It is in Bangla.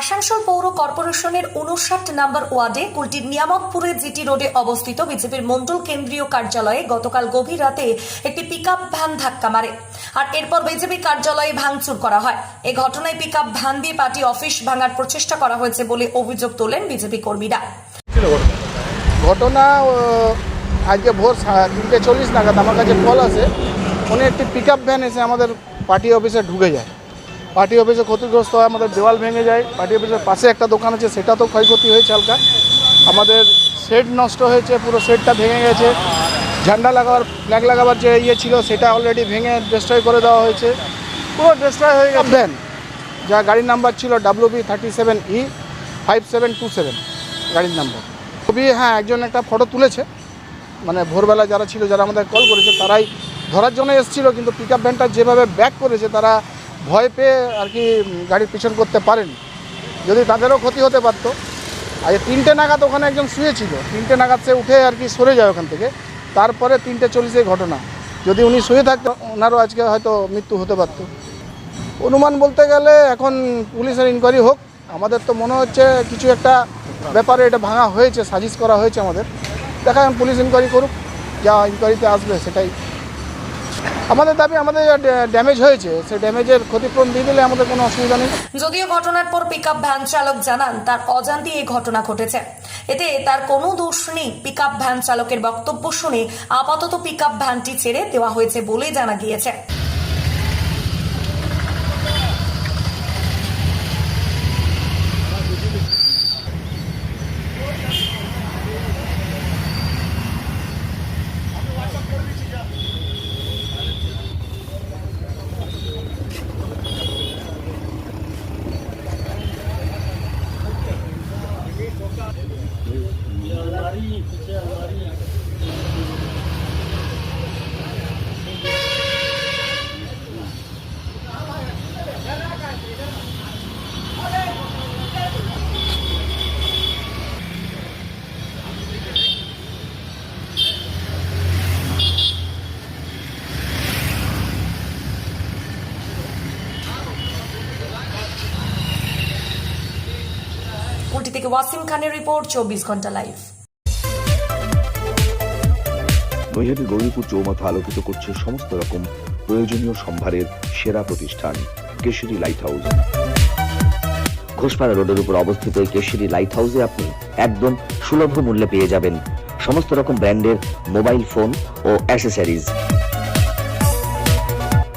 আসানসোল পৌর কর্পোরেশনের উনষাট নম্বর ওয়ার্ডে কুলটির নিয়ামতপুরে জিটি রোডে অবস্থিত বিজেপির মন্ডল কেন্দ্রীয় কার্যালয়ে গতকাল গভীর রাতে একটি পিকআপ ভ্যান ধাক্কা মারে। আর এরপর বিজেপি কার্যালয়ে ভাঙচুর করা হয়। এই ঘটনায় পিকআপ ভ্যান দিয়ে পার্টি অফিস ভাঙার প্রচেষ্টা করা হয়েছে বলে অভিযোগ তোলেন বিজেপি কর্মীরা। ঘটনা আজকে ভোর তিনটে চল্লিশ নাগাদ আমার কাছে কল আছে উনি একটি পিক ভ্যান এসে আমাদের পার্টি অফিসে ঢুকে যায়। পার্টি অফিসে ক্ষতিগ্রস্ত হয় আমাদের দেওয়াল ভেঙে যায়। পার্টি অফিসের পাশে একটা দোকান আছে সেটা তো ক্ষয়ক্ষতি হয়েছে হালকা। আমাদের শেড নষ্ট হয়েছে পুরো শেডটা ভেঙে গেছে। ঝান্ডা লাগাবার ফ্ল্যাগ লাগাবার যে ইয়ে ছিল সেটা অলরেডি ভেঙে ডিস্ট্রয় করে দেওয়া হয়েছে। পুরো ডিস্ট্রয় হয়ে গেছে। ভ্যান যা গাড়ির নাম্বার ছিল W B thirty seven E five seven two seven গাড়ির নাম্বার ছবি হ্যাঁ একজন একটা ফটো তুলেছে। মানে ভোরবেলা যারা ছিল যারা আমাদের কল করেছে তারাই ধরার জন্য এসেছিল কিন্তু পিক আপ ভ্যানটা যেভাবে ব্যাক করেছে তারা ভয় পেয়ে আর কি গাড়ির পিছন করতে পারেন। যদি তাদেরও ক্ষতি হতে পারতো। আজ তিনটে নাগাদ ওখানে একজন শুয়েছিল। তিনটে নাগাদ সে উঠে আর কি সরে যায় ওখান থেকে। তারপরে তিনটে চল্লিশে ঘটনা। যদি উনি শুয়ে থাকতো, ওনারও আজকে হয়তো মৃত্যু হতে পারতো। অনুমান বলতে গেলে এখন পুলিশের ইনকোয়ারি হোক। আমাদের তো মনে হচ্ছে কিছু একটা ব্যাপারে এটা ভাঙা হয়েছে, সাজিশ করা হয়েছে আমাদের। দেখা পুলিশ ইনকোয়ারি করুক। যা ইনকোয়ারিতে আসবে সেটাই। আমাদের দাবি, আমাদের ড্যামেজ হয়েছে, সেই ড্যামেজের ক্ষতিপূরণ দিয়ে দিলে আমাদের কোনো অসুবিধা নেই। যদিও ঘটনার পর পিকআপ ভ্যান চালক জানান, তার অজান্তে এই ঘটনা ঘটেছে। এতে তার কোনো দোষ নেই। পিকআপ ভ্যান চালকের বক্তব্য শুনে আপাতত পিকআপ ভ্যানটি ছেড়ে দেওয়া হয়েছে বলে জানা গিয়েছে। ਯਾਰ ਮਾਰੀ ਪਿੱਛੇ ਮਾਰੀ। উল্টি থেকে ওয়াসিম খানের রিপোর্ট, চব্বিশ ঘণ্টা লাইভ। নৈহাটি গৌরীপুর চৌমাথা আলোকিত করছে সমস্ত রকম প্রয়োজনীয় সম্ভারের সেরা প্রতিষ্ঠান, কেশরী লাইট হাউস ঘোষপাড়া রোডের উপর অবস্থিত এই কেশরী লাইট হাউসে আপনি একদম সুলভ মূল্যে পেয়ে যাবেন সমস্ত রকম ব্র্যান্ডের মোবাইল ফোন ও অ্যাসেসরিজ